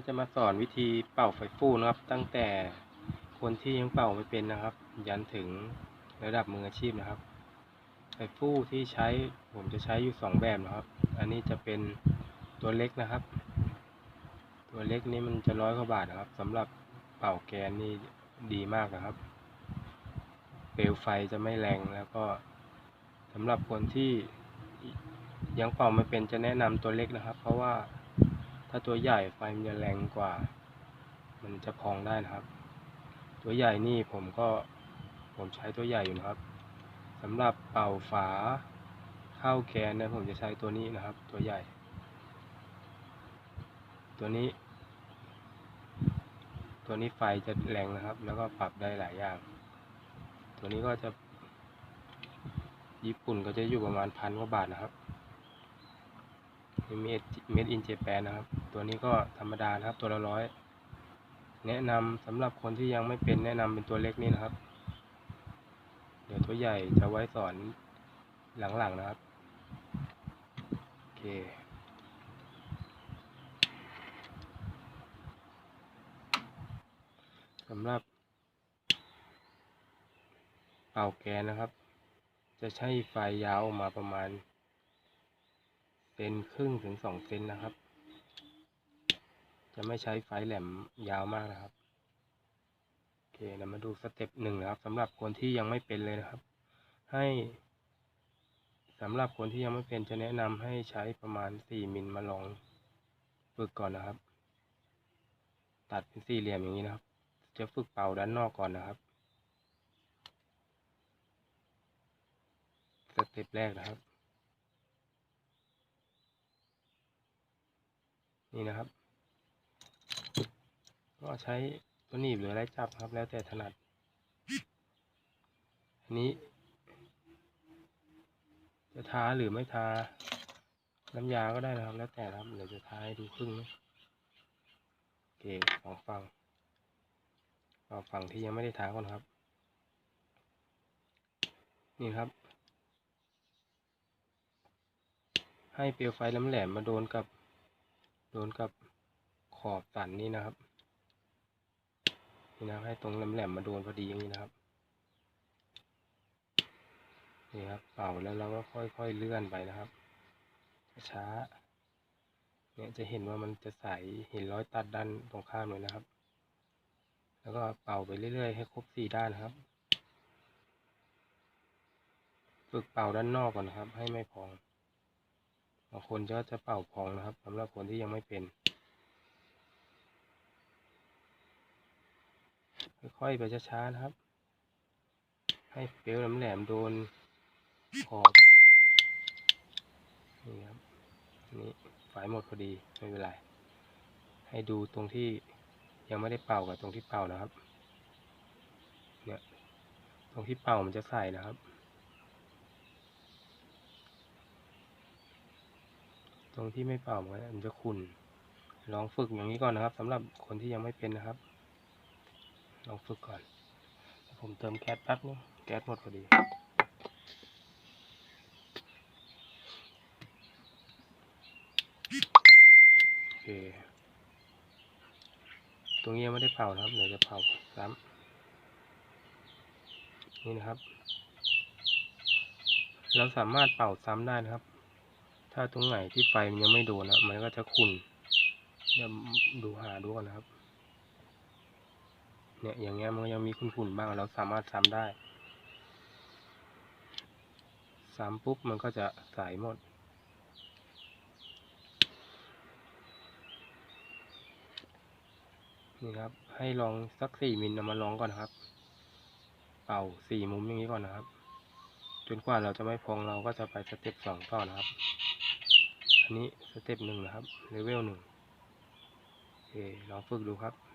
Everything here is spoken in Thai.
นี้จะมาสอนวิธีเป่าไฟฟูนะครับ ตั้งแต่คนที่ยังเป่าไม่เป็นนะครับ ยันถึงระดับมืออาชีพนะครับ ไฟฟูที่ใช้ผมจะใช้อยู่สองแบบนะครับ อันนี้จะเป็นตัวเล็กนะครับ ตัวเล็กนี้มันจะร้อยกว่าบาทนะครับสำหรับเป่าแกนนี่ดีมากนะครับ เปลวไฟจะไม่แรงแล้วก็สำหรับคนที่ยังเป่าไม่เป็นจะแนะนำตัวเล็กนะครับ เพราะว่า ถ้าตัวใหญ่ไฟมันจะแรงกว่า มันจะพองได้นะครับ ตัวใหญ่นี่ผมก็ผมใช้ตัวใหญ่อยู่นะครับสำหรับเป่าฝาเข้าแกนนะผมจะใช้ตัวนี้นะครับ ตัวใหญ่ ตัวนี้ ตัวนี้ไฟจะแรงนะครับ แล้วก็ปรับได้หลายอย่าง ตัวนี้ก็จะ ญี่ปุ่นก็จะอยู่ประมาณพันกว่าบาทนะครับเมดเม็ดอินเจแปนนะครับ ตัวนี้ก็ธรรมดานะครับ ตัวละร้อย แนะนำสำหรับคนที่ยังไม่เป็นแนะนำเป็นตัวเล็กนี่นะครับ เดี๋ยวตัวใหญ่จะไว้สอนหลังๆนะครับ โอเคสำหรับเป่าแกนนะครับ จะใช้ไฟยาวออกมาประมาณเซนครึ่งถึงสองเซนนะครับ จะไม่ใช้ไฟแหลมยาวมากนะครับโอเคเรามาดูสเต็ปหนึ่งนะครับสำหรับคนที่ยังไม่เป็นเลยนะครับ ให้สำหรับคนที่ยังไม่เป็นจะแนะนำให้ใช้ประมาณสี่มิลมาลองฝึกก่อนนะครับ ตัดเป็นสี่เหลี่ยมอย่างนี้นะครับ จะฝึกเป่าด้านนอกก่อนนะครับสเต็ปแรกนะครับ นี่นะครับ ก็ใช้ตัวหนีบหรืออะไรจับครับ แล้วแต่ถนัด อันนี้ จะทาหรือไม่ทา น้ำยาก็ได้นะครับ แล้วแต่ครับเดี๋ยวจะทาให้ดูครึ่งนะโอเคสองฝั่งเอาฝั่งที่ยังไม่ได้ทาก่อนครับ นี่ครับ ให้เปลวไฟแหลมๆมาโดนกับ โดนกับขอบสันนี่นะครับ นี่นะครับให้ตรงแหลมๆมาโดนพอดีอย่างนี้นะครับนี่ครับเป่าแล้วเราก็ค่อยๆเลื่อนไปนะครับ ช้าเนี่ยจะเห็นว่ามันจะใสเห็นรอยตัดด้านตรงข้ามเลยนะครับ แล้วก็เป่าไปเรื่อยๆให้ครบสี่ด้านนะครับ ฝึกเป่าด้านนอกก่อนนะครับ ให้ไม่พองบางคนก็จะเป่าพองนะครับสำหรับคนที่ยังไม่เป็น ค่อยๆไปช้าๆนะครับ ให้เปลวแหลมๆโดนขอบนี่ครับนี่ไฟหมดพอดีไม่เป็นไรให้ดูตรงที่ยังไม่ได้เป่ากับตรงที่เป่านะครับเนี่ยตรงที่เป่ามันจะใส่นะครับ ตรงที่ไม่เป่ามันก็มันจะขุ่นลองฝึกอย่างนี้ก่อนนะครับสำหรับคนที่ยังไม่เป็นนะครับ ลองฝึกก่อน ผมเติมแก๊สแป๊บนึงแก๊สหมดพอดีโอเคตรงนี้ยังไม่ได้เป่านะครับเดี๋ยวจะเป่าซ้ำนี่นะครับ เราสามารถเป่าซ้ำได้นะครับ ถ้าตรงไหนที่ไฟมันยังไม่โดนนะมันก็จะขุ่นเดี๋ยวดูหาดูก่อนนะครับ เนี่ยอย่างเงี้ยมันยังมีขุ่นๆบ้างเราสามารถซ้ำได้ซ้ำปุ๊บมันก็จะใสหมด นี่ครับ ให้ลองสักสี่มิลเอามาลองก่อนนะครับ เป่าสี่มุมอย่างนี้ก่อนนะครับ จนกว่าเราจะไม่พองเราก็จะไปสเต็ปสองต่อนะครับ อันนี้สเต็ปหนึ่งนะครับเลเวลหนึ่งโอเคลองฝึกดูครับ